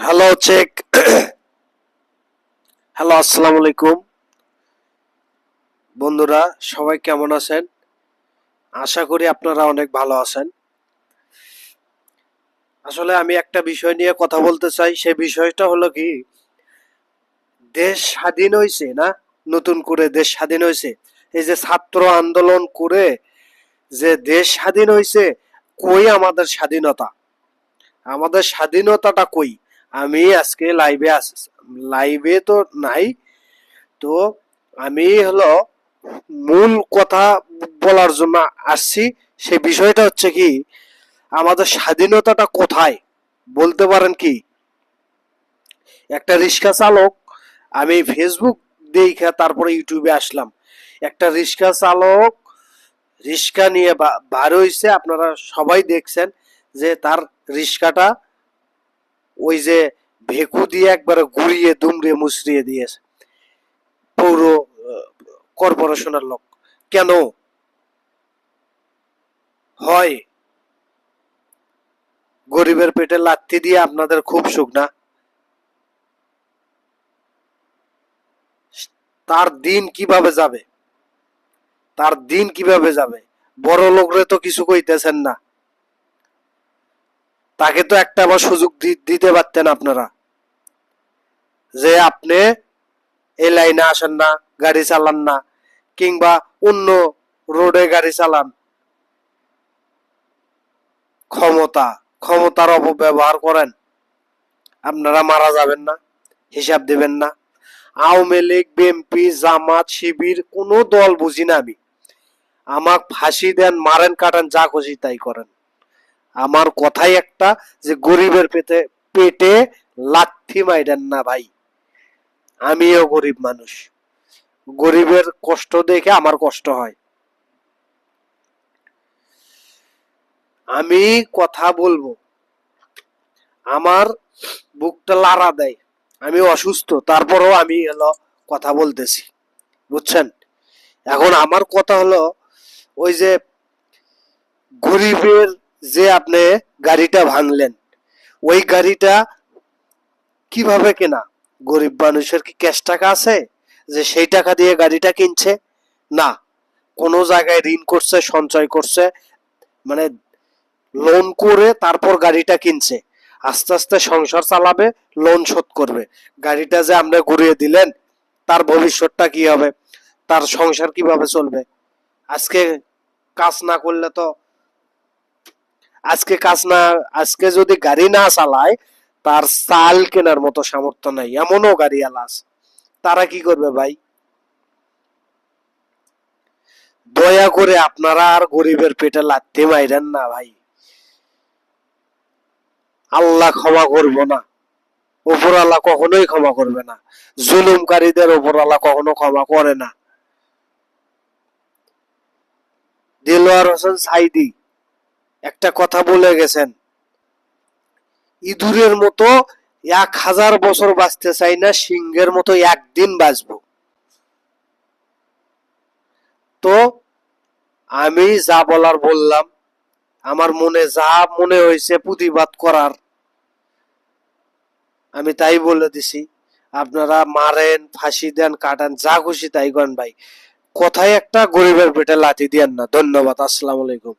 Hello check hello আসসালামু আলাইকুম বন্ধুরা, সবাই কেমন আছেন? আশা করি আপনারা অনেক ভালো আছেন। আসলে আমি একটা বিষয় নিয়ে কথা বলতে চাই। সে বিষয়টা হলো কি, দেশ স্বাধীন হয়েছে না? নতুন করে দেশ স্বাধীন হয়েছে এই যে ছাত্র আন্দোলন করে যে দেশ স্বাধীন হয়েছে কই আমাদের স্বাধীনতা? আমাদের স্বাধীনতাটা কই? আমি আজকে লাইভে লাইভে তো নাই, তো আমি হলো মূল কথা বলার জন্য আসছি। সে বিষয়টা হচ্ছে কি, আমাদের স্বাধীনতাটা কোথায়? বলতে পারেন কি? একটা রিক্সা চালক, আমি ফেসবুক দেখে তারপরে ইউটিউবে আসলাম। একটা রিক্সা চালক, রিক্সা নিয়ে বার হইছে, আপনারা সবাই দেখছেন যে তার রিক্সাটা ওই যে ভেকু দিয়ে একবারে ঘুরিয়ে দুমড়িয়ে মুচড়িয়ে দিয়েছে। পৌর কর্পোরেশনের লোক। কেন? হয়। গরিবের পেটে লাথি দিয়ে আপনাদের খুব সুখ না? তার দিন কীভাবে যাবে? তার দিন কীভাবে যাবে? বড় লোকরে তো কিছু কইতেছেন না। তাকে তো একটা আবার সুযোগ দিতে পারতেন আপনারা। যে আপনি এই লাইনে আসেন না, গাড়ি চালান না, কিংবা অন্য রোডে গাড়ি চালান। ক্ষমতা, ক্ষমতার অপব্যবহার করেন। আপনারা মারা যাবেন না, হিসাব দেবেন না। আওয়ামী লীগ বিএনপি জামাত, শিবির, কোনো দল বুঝি না আমি। আমাক ফাঁসি দেন, মারেন, কাটেন, যা খুশি তাই করেন। আমার কথাই একটা যে গরিবের পেটে পেটে লাথি মাইরেন না ভাই। আমিও গরিব মানুষ। গরিবের কষ্ট দেখে আমার কষ্ট হয়। আমি কথা বলব। আমার বুকটা লাড়া দেয়। আমি অসুস্থ, তারপরেও আমি হলো কথা বলতেছি। বুঝছেন? এখন আমার কথা হলো ওই যে গরিবের যে আপনি গাড়িটা ভাঙলেন, ওই গাড়িটা কীভাবে কেনা? গরিব মানুষের কি ক্যাশ টাকা আছে যে সেই টাকা দিয়ে গাড়িটা কিনছে? না। কোনো জায়গায় ঋণ করছে, সঞ্চয় করছে মানে লোন করে তারপর গাড়িটা কিনছে। আস্তে আস্তে সংসার চালাবে লোন শোধ করবে। গাড়িটা যে আপনি ঘুরিয়ে দিলেন, তার ভবিষ্যৎটা কি হবে? তার সংসার কীভাবে চলবে? আজকে কাজ না করলে তো আজকে কাজ না, আজকে যদি গাড়ি না চালায়, তার চাল কেনার মতো সামর্থ্য নাই, এমনও গাড়ি আলাস। তারা কি করবে ভাই? দয়া করে আপনারা আর গরিবের পেটে লাথি মাইরেন না ভাই। আল্লাহ ক্ষমা করব না। ওপর আল্লাহ কখনোই ক্ষমা করবে না। জুলুমকারীদের ওপর আল্লাহ কখনো ক্ষমা করে না। দিলওয়ার হোসেন সাইদি একটা কথা বলে গেছেন। ইঁদুরের মতো এক হাজার বছর বাঁচতে চাই না, সিংহের মতো একদিন বাঁচবো। তো আমি যা বলার বললাম, আমার মনে যা মনে হয়েছে প্রতিবাদ করার, আমি তাই বলে দিছি। আপনারা মারেন, ফাঁসি দেন, কাটান, যা খুশি তাই করেন ভাই। কথায় একটা গরিবের পেটে লাথি দিয়েন না। ধন্যবাদ, আসসালামু আলাইকুম।